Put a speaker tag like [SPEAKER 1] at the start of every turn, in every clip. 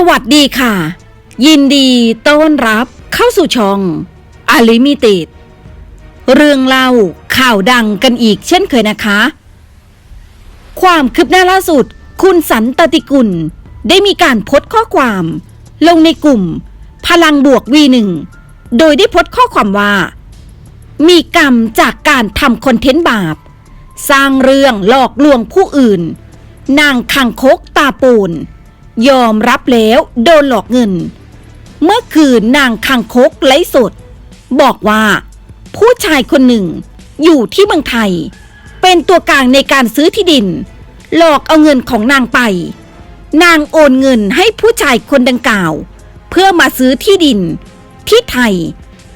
[SPEAKER 1] สวัสดีค่ะ ยินดีต้อนรับเข้าสู่ช่องอลิมิติดเรื่องเล่าข่าวดังกันอีกเช่นเคยนะคะ ความคืบหน้าล่าสุด คุณสันตติกุล ได้มีการโพสต์ข้อความ ลงในกลุ่ม พลังบวก V1 โดยได้โพสต์ข้อความว่า มีกรรมจากการทำคอนเทนต์บาป สร้างเรื่องหลอกลวงผู้อื่น นางคังคกตาปูน ยอมรับแล้วโดนหลอกเงิน เมื่อคืนนางคังคกไลฟ์สด บอกว่า ผู้ชายคนหนึ่ง อยู่ที่เมืองไทย เป็นตัวกลางในการซื้อที่ดิน หลอกเอาเงินของนางไป นางโอนเงินให้ผู้ชายคนดังกล่าว เพื่อมาซื้อที่ดิน ที่ไทย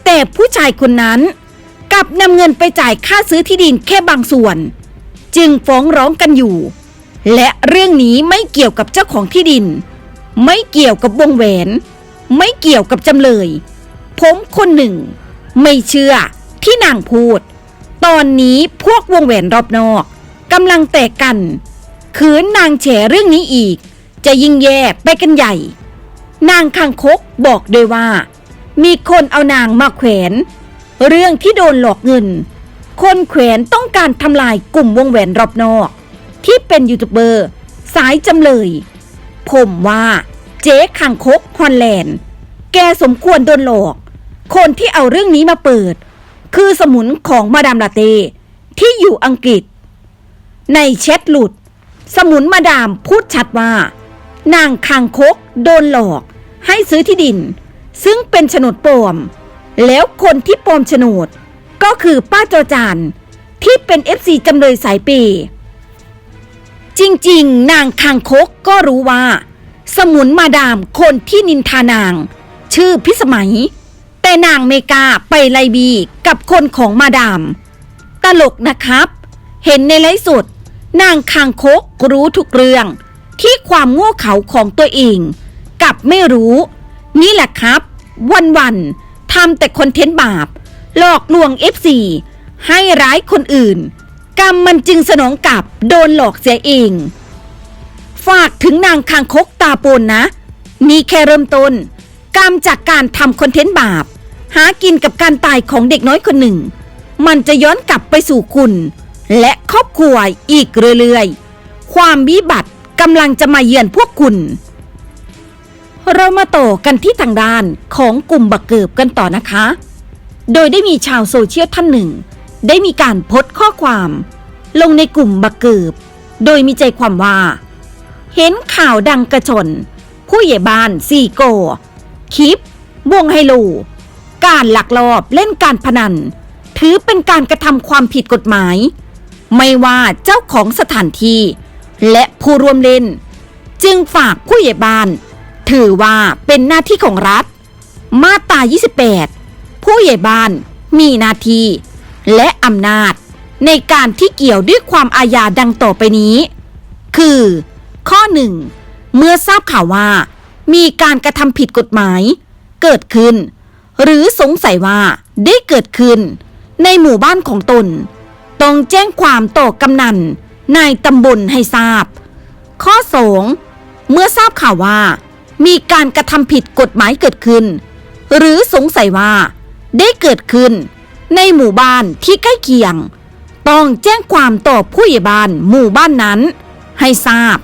[SPEAKER 1] แต่ผู้ชายคนนั้น กลับนำเงินไปจ่ายค่าซื้อที่ดินแค่บางส่วน จึงฟ้องร้องกันอยู่ และเรื่องนี้ไม่เกี่ยวกับเจ้าของที่ดิน ไม่เกี่ยวกับวงแหวน ไม่เกี่ยวกับจำเลย ผมคนหนึ่ง ไม่เชื่อที่นางพูด ตอนนี้พวกวงแหวนรอบนอกกำลังแตกกันขืนนางแฉเรื่องนี้อีก จะยิ่งแย่ไปกันใหญ่ นางคางคกบอกด้วยว่า มีคนเอานางมาแขวน เรื่องที่โดนหลอกเงิน คนแขวนต้องการทำลายกลุ่มวงแหวนรอบนอก ที่เป็นยูทูบเบอร์ สายจำเลย ผมว่าเจ๊คังคกฮอนแลนด์ แกสมควรโดนหลอก คนที่เอาเรื่องนี้มาเปิด คือสมุนของมาดามลาเต้ที่อยู่อังกฤษ ในแชทหลุด สมุนมาดามพูดชัดว่า นางคังคกโดนหลอก ให้ซื้อที่ดิน ซึ่งเป็นโฉนดปลอม แล้วคนที่ปลอมโฉนดก็คือป้าจอจานที่เป็นเอฟซีจำเลยสายปย์ จริงๆ นางคางคกก็รู้ว่า สมุนมาดามคนที่นินทานาง ชื่อพิสมัย แต่นางเมกาไปไลบีกับคนของมาดาม ตลกนะครับ เห็นในไลฟ์สดนางคางคกรู้ทุกเรื่อง ที่ความโง่เขลาของตัวเองกับไม่รู้ นี่แหละครับ วันๆทำแต่คอนเทนต์บาป หลอกลวง FC ให้ร้ายคนอื่น กรรมมันจึงสนองกลับโดนหลอกเสียเอง ฝากถึงนางคางคกตาปนนะ นี่แค่เริ่มต้น กรรมจากการทำคอนเทนต์บาป หากินกับการตายของเด็กน้อยคนหนึ่ง มันจะย้อนกลับไปสู่คุณ และครอบครัวอีกเรื่อยๆ ความวิบัติกำลังจะมาเยือนพวกคุณเรามาต่อกันที่ทางด้านของกลุ่มบักเกิบกันต่อนะคะ โดยได้มีชาวโซเชียลท่านหนึ่ง ได้มีการโพสต์ข้อความ ลงในกลุ่มบักเกิบโดยมีใจความว่า เห็นข่าวดังกระชน ผู้ใหญ่บ้านซีโก คลิป วงไฮโล การหลักลอบเล่นการพนัน ถือเป็นการกระทำความผิดกฎหมาย ไม่ว่าเจ้าของสถานที่ และผู้ร่วมเล่น จึงฝากผู้ใหญ่บ้าน ถือว่าเป็นหน้าที่ของรัฐ มาตรา 28 ผู้ใหญ่บ้านมีหน้าที่ และอำนาจ ในการที่เกี่ยวด้วยความอาญาดังต่อไปนี้ คือ ข้อหนึ่งเมื่อทราบข่าวว่า มีการกระทำผิดกฎหมาย เกิดขึ้น หรือสงสัยว่าได้เกิดขึ้น ในหมู่บ้านของตนต้องแจ้งความต่อกำนันนายตำบลให้ทราบ ข้อ2เมื่อทราบข่าวว่า มีการกระทำผิดกฎหมายเกิดขึ้น หรือสงสัยว่า ได้เกิดขึ้น ในหมู่บ้านที่ใกล้เคียง ต้องแจ้งความต่อผู้ใหญ่บ้านหมู่บ้านนั้น ให้ทราบ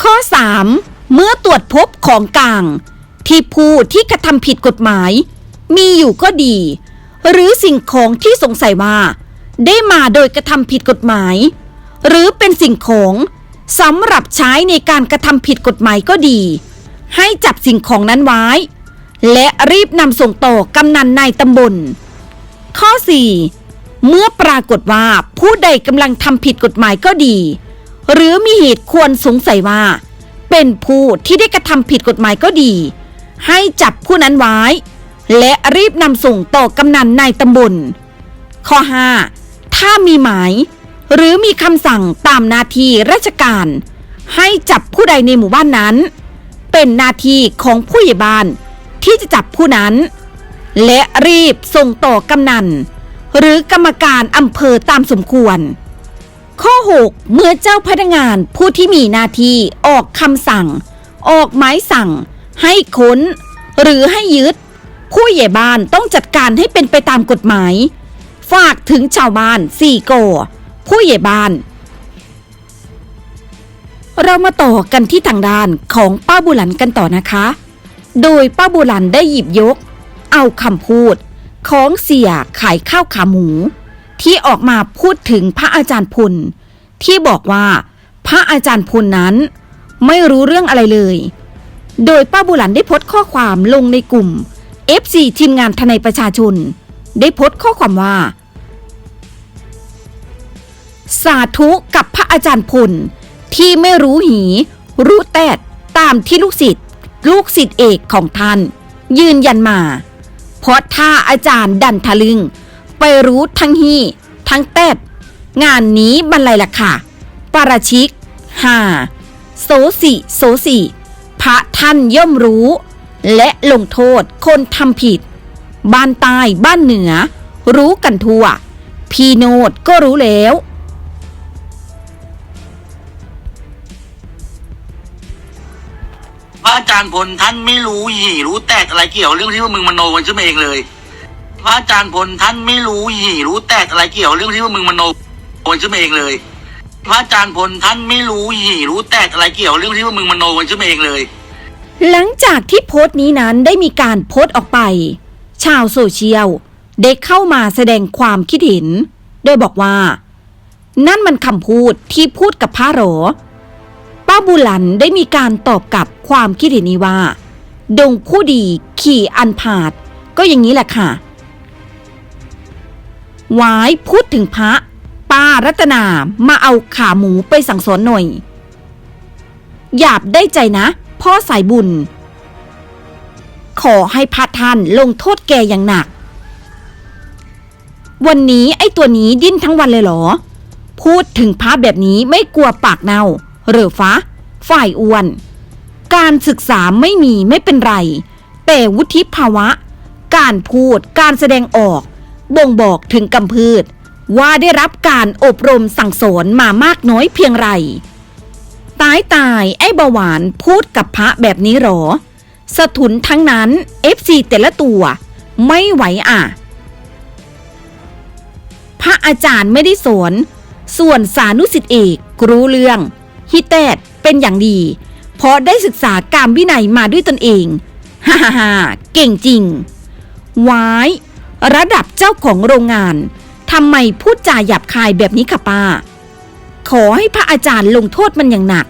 [SPEAKER 1] ข้อ 3 เมื่อตรวจพบของกลาง ที่ผู้ที่กระทำผิดกฎหมาย มีอยู่ก็ดี หรือสิ่งของที่สงสัยว่า ได้มาโดยกระทำผิดกฎหมาย หรือเป็นสิ่งของสำหรับใช้ในการกระทำผิดกฎหมายก็ดี ให้จับสิ่งของนั้นไว้ และรีบนำส่งต่อกำนันนายตำบล ข้อ 4 เมื่อปรากฏว่าผู้ใดกำลังทำผิดกฎหมายก็ดี หรือมีเหตุควรสงสัยว่า เป็นผู้ที่ได้กระทำผิดกฎหมายก็ดี ให้จับผู้นั้นไว้ และรีบนำส่งต่อกำนันนายตำบล ข้อ 5 ถ้ามีหมาย หรือมีคำสั่งตามหน้าที่ราชการ ให้จับผู้ใดในหมู่บ้านนั้น เป็นหน้าที่ของผู้ใหญ่บ้าน ที่จะจับผู้นั้น และรีบส่งต่อกำนัน หรือกรรมการอำเภอตามสมควร ข้อ 6 เมื่อเจ้าพนักงานผู้ที่มีหน้าที่ออกคำสั่ง ออกหมายสั่ง ให้ค้น หรือให้ยึด ผู้ใหญ่บ้านต้องจัดการให้เป็นไปตามกฎหมาย ฝากถึงชาวบ้านสี่โกอผู้ใหญ่บ้านเรามาต่อกันที่ทางด้านของป้าบุหลันกันต่อนะคะ โดยป้าบุหลันได้หยิบยก เอาคำพูด ของเสียขายข้าวขาหมู ที่ออกมาพูดถึงพระอาจารย์พุนที่บอกว่าพระอาจารย์พุนนั้น ไม่รู้เรื่องอะไรเลย โดยป้าบุหลันได้โพสต์ข้อความลงในกลุ่ม FC ทีมงานทนายประชาชน ได้โพสต์ข้อความว่า สาธุกับพระอาจารย์พลที่ไม่รู้หี รู้แตดตามที่ลูกศิษย์ ลูกศิษย์เอกของท่าน ยืนยันมา เพราะถ้าอาจารย์ดันทะลึง ไปรู้ทั้งฮีทั้งแตดงานนี้บรรลัยละค่ะ ปราชิกหาโสสิโสสิพระท่านย่อมรู้ และลงโทษคนทำผิด บ้านใต้บ้านเหนือ รู้กันทั่ว พี่โนดก็รู้แล้ว
[SPEAKER 2] ระอาจารย์พลท่านไม่รู้หีรู้แตกอะไรเกี่ยวเรื่องที่ว่ามึงมโนกันขึ้นมาเองเลย พระอาจารย์พลท่านไม่รู้หีรู้แตกอะไรเกี่ยวเรื่องที่ว่ามึงมโนกันขึ้นมาเองเลย พระอาจารย์พลท่านไม่รู้หีรู้แตกอะไรเกี่ยวเรื่องที่ว่ามึงมโนกันขึ้นมาเองเลย
[SPEAKER 1] หลังจากที่โพสต์นี้นั้นได้มีการโพสต์ออกไป ชาวโซเชียลได้เข้ามาแสดงความคิดเห็น โดยบอกว่า นั่นมันคำพูดที่พูดกับพระหรอ ป้าบุหลันได้มีการตอบกลับความคิดเห็นนี้ว่า ดงผู้ดีขี่อันผาด ก็อย่างนี้แหละค่ะวายพูดถึงพระป้ารัตนามาเอาขาหมูไปสั่งสอนหน่อย หยาบได้ใจนะ พ่อสายบุญ ขอให้พระท่านลงโทษแกอย่างหนัก วันนี้ไอ้ตัวนี้ดิ้นทั้งวันเลยเหรอ พูดถึงพระแบบนี้ไม่กลัวปากเน่า หรือฟ้า ฝ่ายอ้วน การศึกษาไม่มีไม่เป็นไร แต่วุฒิภาวะ การพูดการแสดงออก บ่งบอกถึงกำพืช ว่าได้รับการอบรมสั่งสอนมามากน้อยเพียงไร ตายตายไอ้บาหวานพูดกับพระแบบนี้หรอสะทุนทั้งนั้น FC แต่ละตัว ไม่ไหวอะพระอาจารย์ไม่ได้สอน ส่วนสานุสิทธิเอกรู้เรื่อง ฮิเตดเป็นอย่างดี เพราะได้ศึกษาการวินัยมาด้วยตนเองฮ่าฮ่าฮ่าเก่งจริงวายระดับเจ้าของโรงงานทำไมพูดจาหยาบคายแบบนี้ค่ะป้า ขอให้พระอาจารย์ลงโทษมันอย่างหนัก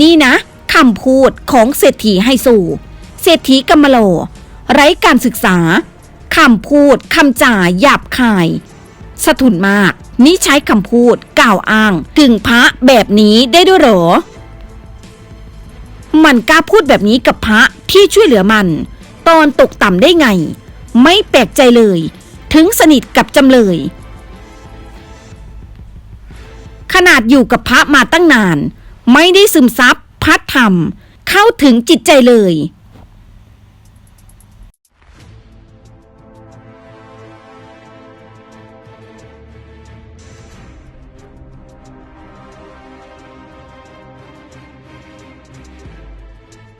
[SPEAKER 1] นี่นะคำพูดของเศรษฐีไฮโซเศรษฐีกำมโล ไร้การศึกษาคำพูดคำจ่าหยาบคาย สะทุนมาก นี่ใช้คำพูดกล่าวอ้าง ถึงพระแบบนี้ได้ด้วยหรอ มันกล้าพูดแบบนี้กับพระที่ช่วยเหลือมัน ตอนตกต่ำได้ไง ไม่แปลกใจเลย ถึงสนิทกับจำเลย ขนาดอยู่กับพระมาตั้งนาน ไม่ได้ซึมซับพัดธรรม เข้าถึงจิตใจเลย